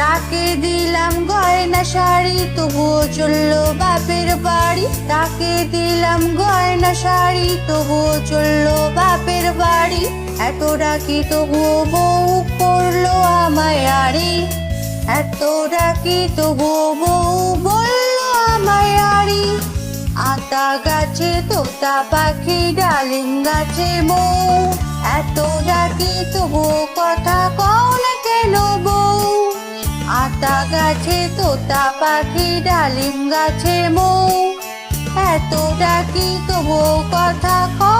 তাকে দিলাম গয়না শাড়ি, তবুও চলল বাপের বাড়ি। তাকে দিলাম গয়না শাড়ি, তবুও চলল বাপের বাড়ি। এত ডাকি তবুও বউ করল আমায় আড়ি এত ডাকি তবুও বউ বলল আমায় আড়ি আতা গাছে, তোতা পাখি, ডালিম গাছে মৌ এত ডাকি তবুও কথা বউ আতা গাছে তোতা পাখি ডালিম গাছে মৌ। এত ডাকি তবুও কথা কেন